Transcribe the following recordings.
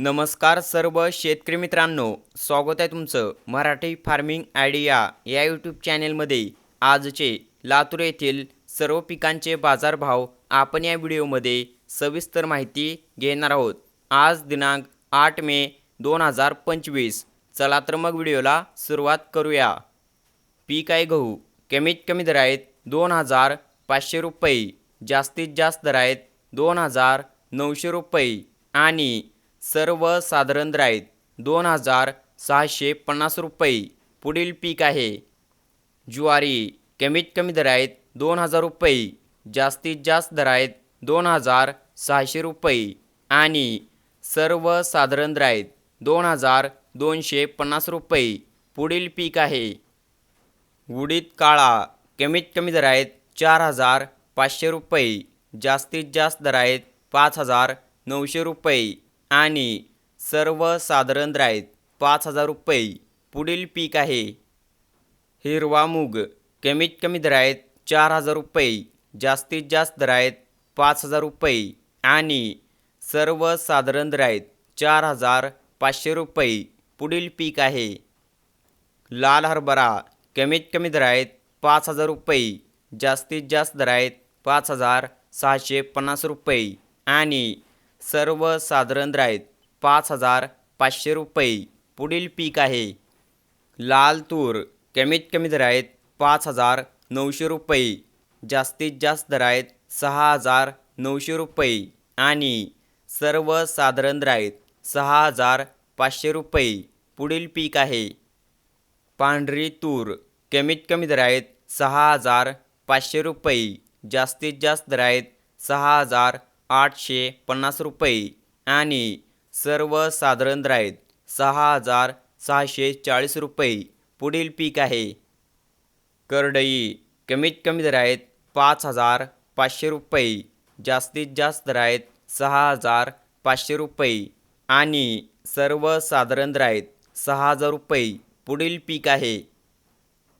नमस्कार सर्व शेतकरी मित्रांनो स्वागत आहे तुमचं मराठी फार्मिंग आयडिया या यूट्यूब चॅनेलमध्ये. आजचे लातूर येथील सर्व पिकांचे बाजारभाव आपण या व्हिडिओमध्ये सविस्तर माहिती घेणार आहोत. आज दिनांक आठ मे दोन हजार पंचवीस. चला तर मग व्हिडिओला सुरुवात करूया. पीक आहे गहू. कमीत कमी दर आहेत दोन हजार पाचशे रुपये. जास्तीत जास्त दर आहेत दोन हजार नऊशे रुपये. आणि सर्वसाधारण दर आहेत दोन हजार सहाशे पन्नास रुपये. पुढील पीक आहे. ज्वारी कमीत कमी दर आहेत दोन हजार रुपये. जास्तीत जास्त दर आहेत दोन हजार सहाशे रुपये. आणि सर्वसाधारण साधारण आहेत दोन हजार दोनशे पन्नास रुपये. पुढील पीक आहे. उडीद काळा कमीत कमी दर आहेत चार हजार पाचशे रुपये. जास्तीत जास्त दर आहेत पाच हजार नऊशे रुपये. आणि सर्वसाधारण साधारण आहेत पाच हजार रुपये पुढील पीक आहे. हिरवा मूग कमीत कमी दर आहेत चार हजार रुपये जास्तीत जास्त दर आहेत पाच हजार रुपये आणि सर्वसाधारण दर आहेत चार हजार पाचशे रुपये पुढील पीक आहे. लाल हरभरा कमीत कमी दर आहेत पाच हजार रुपये जास्तीत जास्त दर आहेत पाच हजार सहाशे पन्नास रुपये आणि सर्वसाधारण साधारण आहेत पाच हजार पाचशे रुपये. पुढील पीक आहे. लाल तूर कमीत कमी दर आहेत पाच हजार नऊशे रुपये. जास्तीत जास्त दर आहेत सहा हजार नऊशे रुपये. आणि सर्वसाधारण दर आहेत सहा हजार पाचशे रुपये. पुढील पीक आहे. पांढरी तूर कमीत कमी दर आहेत सहा हजार पाचशे रुपये. जास्तीत जास्त दर आहेत सहा हजार आठशे पन्नास रुपये आणि सर्वसाधारण दर आहेत सहा हजार सहाशे चाळीस रुपये पुढील पीक आहे. करडई कमीत कमी दर आहेत पाच हजार पाचशे रुपये जास्तीत जास्त दर आहेत सहा हजार पाचशे रुपये आणि सर्वसाधारण दर आहेत सहा हजार रुपये पुढील पीक आहे.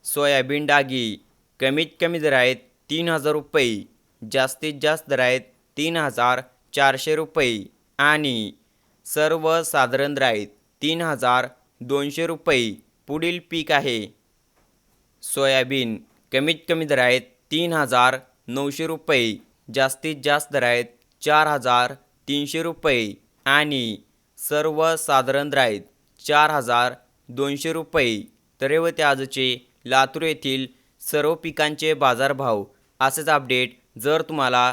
सोयाबीन डागी कमीत कमी दर आहेत तीन हजार रुपये जास्तीत जास्त दर आहेत तीन हजार चारशे रुपये आणि सर्वसाधारण राईत तीन हजार दोनशे रुपये पुढील पीक आहे. सोयाबीन कमीत कमी दर आहेत तीन हजार नऊशे रुपये जास्तीत जास्त दर आहेत चार हजार तीनशे रुपये आणि सर्वसाधारण राईत चार हजार दोनशे रुपये. तर आजचे लातूर येथील सर्व पिकांचे बाजारभाव असेच अपडेट. जर तुम्हाला